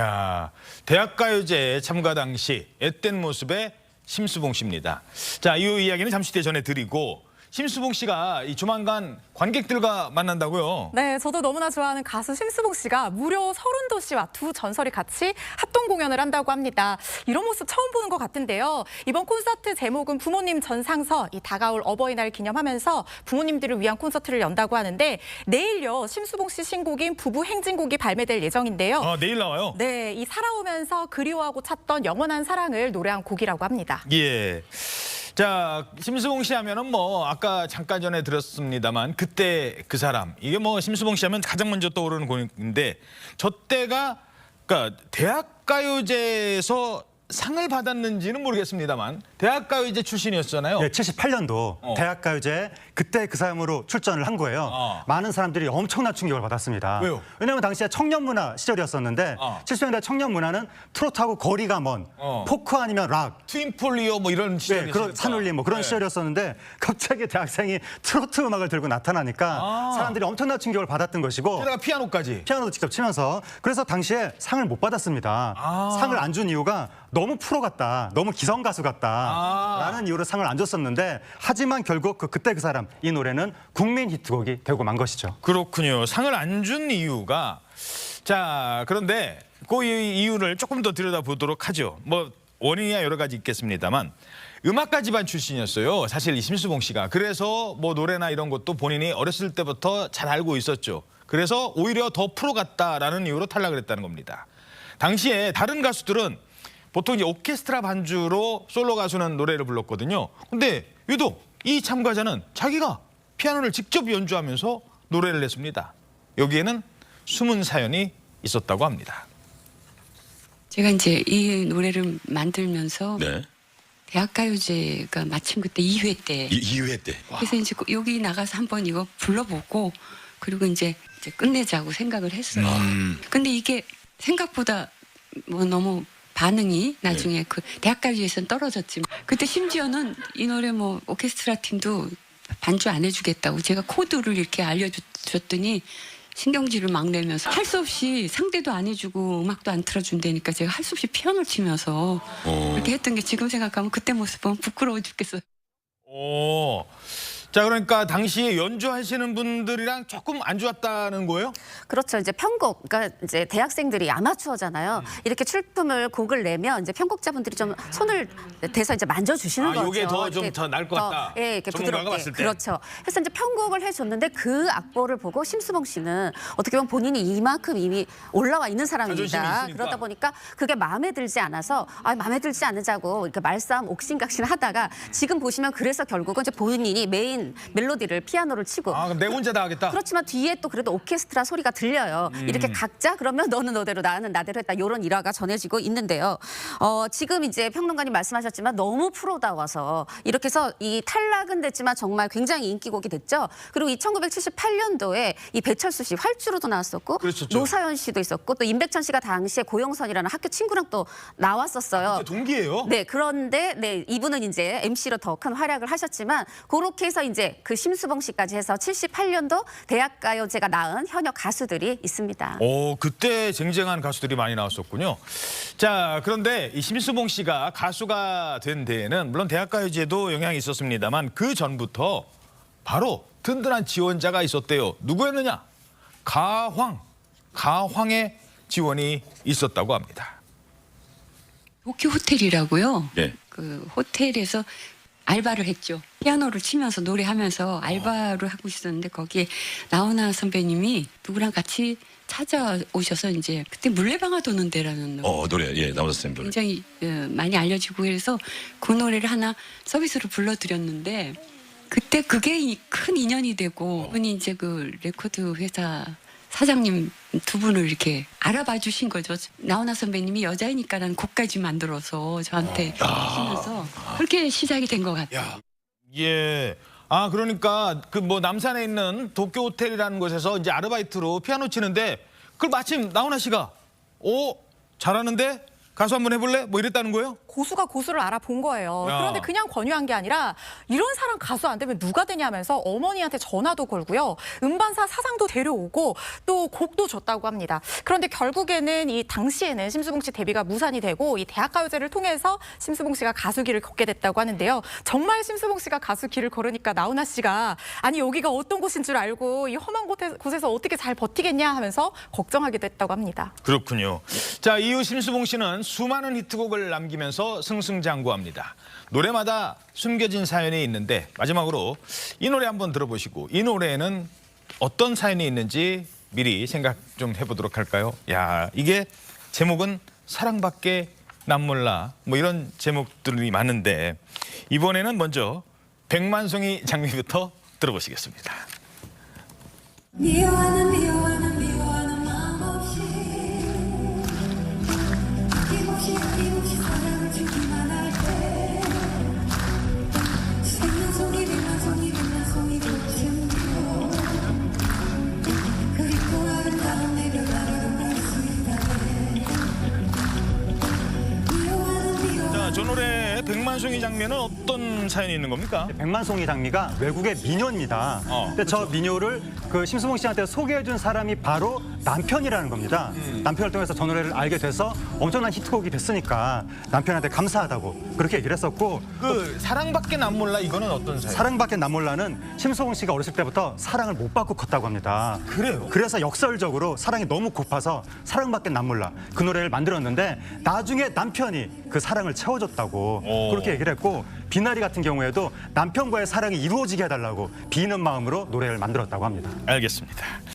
야, 대학가요제 참가 당시 앳된 모습의 심수봉 씨입니다. 자, 이 이야기는 잠시 뒤에 전해드리고 심수봉 씨가 이 조만간 관객들과 만난다고요. 네, 저도 너무나 좋아하는 가수 심수봉 씨가 무려 서른도 씨와 두 전설이 같이 합동 공연을 한다고 합니다. 이런 모습 처음 보는 것 같은데요. 이번 콘서트 제목은 부모님 전상서, 이 다가올 어버이날 기념하면서 부모님들을 위한 콘서트를 연다고 하는데 내일요 심수봉 씨 신곡인 부부 행진곡이 발매될 예정인데요. 아, 내일 나와요. 네, 이 살아오면서 그리워하고 찾던 영원한 사랑을 노래한 곡이라고 합니다. 예. 자, 심수봉 씨 하면은 뭐 아까 잠깐 전에 들었습니다만 그때 그 사람. 이게 뭐 심수봉 씨 하면 가장 먼저 떠오르는 곡인데 저 때가 그러니까 대학가요제에서 상을 받았는지는 모르겠습니다만 대학가요제 출신이었잖아요. 예, 78년도 어. 대학가요제 그때 그 사람으로 출전을 한 거예요. 어. 많은 사람들이 엄청난 충격을 받았습니다. 왜요? 왜냐하면 당시에 청년 문화 시절이었었는데 어. 70년대 청년 문화는 트로트하고 거리가 먼 어. 포크 아니면 락 트윈폴리오 뭐 이런 네, 시절이었으니까. 그런 산울림 뭐 그런 네. 시절이었었는데 갑자기 대학생이 트로트 음악을 들고 나타나니까 아. 사람들이 엄청난 충격을 받았던 것이고 게다가 피아노까지. 피아노도 직접 치면서 그래서 당시에 상을 못 받았습니다. 아. 상을 안 준 이유가 너무 프로 같다, 너무 기성 가수 아. 같다 라는 이유로 상을 안 줬었는데 하지만 결국 그 그때 그 사람 이 노래는 국민 히트곡이 되고 만 것이죠. 그렇군요. 상을 안 준 이유가 자 그런데 그 이- 이유를 조금 더 들여다보도록 하죠. 뭐 원인이야 여러 가지 있겠습니다만 음악가 집안 출신이었어요. 사실 이 심수봉 씨가 그래서 뭐 노래나 이런 것도 본인이 어렸을 때부터 잘 알고 있었죠. 그래서 오히려 더 프로 같다라는 이유로 탈락을 했다는 겁니다. 당시에 다른 가수들은 보통 이제 오케스트라 반주로 솔로 가수는 노래를 불렀거든요. 근데 유독 이 참가자는 자기가 피아노를 직접 연주하면서 노래를 냈습니다. 여기에는 숨은 사연이 있었다고 합니다. 제가 이제 이 노래를 만들면서 네. 대학가요제가 마침 그때 2회 때 이, 2회 때. 와. 그래서 이제 여기 나가서 한번 이거 불러보고 그리고 이제, 이제 끝내자고 생각을 했어요. 음. 근데 이게 생각보다 뭐 너무 반응이 나중에 네. 그 대학가요제에서는 떨어졌지만 그때 심지어는 이 노래 뭐 오케스트라 팀도 반주 안 해주겠다고 제가 코드를 이렇게 알려줬더니 신경질을 막 내면서 할 수 없이 상대도 안 해주고 음악도 안 틀어준다니까 제가 할 수 없이 피아노를 치면서 어. 이렇게 했던 게 지금 생각하면 그때 모습 보면 부끄러워 죽겠어요. 오. 자 그러니까 당시에 연주하시는 분들이랑 조금 안 좋았다는 거예요? 그렇죠. 이제 편곡, 그러니까 이제 대학생들이 아마추어잖아요. 이렇게 출품을 곡을 내면 이제 편곡자분들이 좀 손을 대서 이제 만져주시는 아, 거죠. 요게 더 좀 이렇게 더 나을 것 더, 같다. 예, 이렇게 전문가가 부드럽게. 봤을 때. 그렇죠. 그래서 이제 편곡을 해줬는데 그 악보를 보고 심수봉 씨는 어떻게 보면 본인이 이만큼 이미 올라와 있는 자존심이 사람입니다. 있으니까. 그러다 보니까 그게 마음에 들지 않아서 아, 마음에 들지 않으자고 이렇게 말싸움 옥신각신 하다가 지금 보시면 그래서 결국은 이제 본인이 메인 멜로디를 피아노를 치고 아 그럼 내 혼자 다 하겠다. 그렇지만 뒤에 또 그래도 오케스트라 소리가 들려요. 음. 이렇게 각자 그러면 너는 너대로 나는 나대로 했다. 이런 일화가 전해지고 있는데요. 어, 지금 이제 평론가님 말씀하셨지만 너무 프로다워서 이렇게 해서 이 탈락은 됐지만 정말 굉장히 인기곡이 됐죠. 그리고 이 1978년도에 이 배철수 씨 활주로도 나왔었고 그랬었죠. 노사연 씨도 있었고 또 임백천 씨가 당시에 고영선이라는 학교 친구랑 또 나왔었어요. 진짜 동기예요? 네, 그런데 네, 이분은 이제 MC로 더 큰 활약을 하셨지만 그렇게 해서 이제 그 심수봉 씨까지 해서 78년도 대학가요제가 낳은 현역 가수들이 있습니다. 오, 그때 쟁쟁한 가수들이 많이 나왔었군요. 자, 그런데 이 심수봉 씨가 가수가 된 데에는 물론 대학가요제도 영향이 있었습니다만 그 전부터 바로 든든한 지원자가 있었대요. 누구였느냐? 가황. 가황의 지원이 있었다고 합니다. 도쿄 호텔이라고요. 네. 그 호텔에서 알바를 했죠. 피아노를 치면서 노래하면서 알바를 하고 있었는데 거기에 나훈아 선배님이 누구랑 같이 찾아오셔서 이제 그때 물레방아 도는 데라는 노래 어 노래 예 나오셨 쌤 노래. 굉장히 어, 많이 알려지고 그래서 그 노래를 하나 서비스로 불러드렸는데 그때 그게 이- 큰 인연이 되고 그분이 이제 그 레코드 회사 사장님 두 분을 이렇게 알아봐 주신 거죠. 나훈아 선배님이 여자이니까라는 곡까지 만들어서 저한테 주시면서 그렇게 시작이 된 것 같아요. 예. 아, 그러니까 그 뭐 남산에 있는 도쿄 호텔이라는 곳에서 이제 아르바이트로 피아노 치는데 그걸 마침 나훈아 씨가 오, 잘하는데 가수 한번 해볼래? 뭐 이랬다는 거예요? 고수가 고수를 알아본 거예요. 야. 그런데 그냥 권유한 게 아니라 이런 사람 가수 안 되면 누가 되냐면서 어머니한테 전화도 걸고요. 음반사 사장도 데려오고 또 곡도 줬다고 합니다. 그런데 결국에는 이 당시에는 심수봉 씨 데뷔가 무산이 되고 이 대학가요제를 통해서 심수봉 씨가 가수 길을 걷게 됐다고 하는데요. 정말 심수봉 씨가 가수 길을 걸으니까 나훈아 씨가 아니 여기가 어떤 곳인 줄 알고 이 험한 곳에, 곳에서 어떻게 잘 버티겠냐 하면서 걱정하기도 했다고 합니다. 그렇군요. 자, 이후 심수봉 씨는 수많은 히트곡을 남기면서 승승장구합니다. 노래마다 숨겨진 사연이 있는데 마지막으로 이 노래 한번 들어보시고 이 노래에는 어떤 사연이 있는지 미리 생각 좀 해보도록 할까요? 야, 이게 제목은 사랑밖에 남 몰라 뭐 이런 제목들이 많은데 이번에는 먼저 백만송이 장미부터 들어보시겠습니다. 미워하는 미워 미워하 백만송이 장면은 어떤 사연이 있는 겁니까? 백만송이 장미가 외국의 미녀입니다. 어, 근데 저 미녀를 그 심수봉 씨한테 소개해준 사람이 바로 남편이라는 겁니다. 음. 남편을 통해서 저 노래를 알게 돼서 엄청난 히트곡이 됐으니까 남편한테 감사하다고 그렇게 얘기를 했었고 그 사랑밖에 남 몰라 이거는 어떤 사연? 사랑밖에 남 몰라는 심수봉 씨가 어렸을 때부터 사랑을 못 받고 컸다고 합니다. 그래요? 그래서 역설적으로 사랑이 너무 고파서 사랑밖에 남 몰라 그 노래를 만들었는데 나중에 남편이 그 사랑을 채워줬다고 오. 그렇게 얘기를 했고 비나리 같은 경우에도 남편과의 사랑이 이루어지게 해달라고 비는 마음으로 노래를 만들었다고 합니다. 알겠습니다.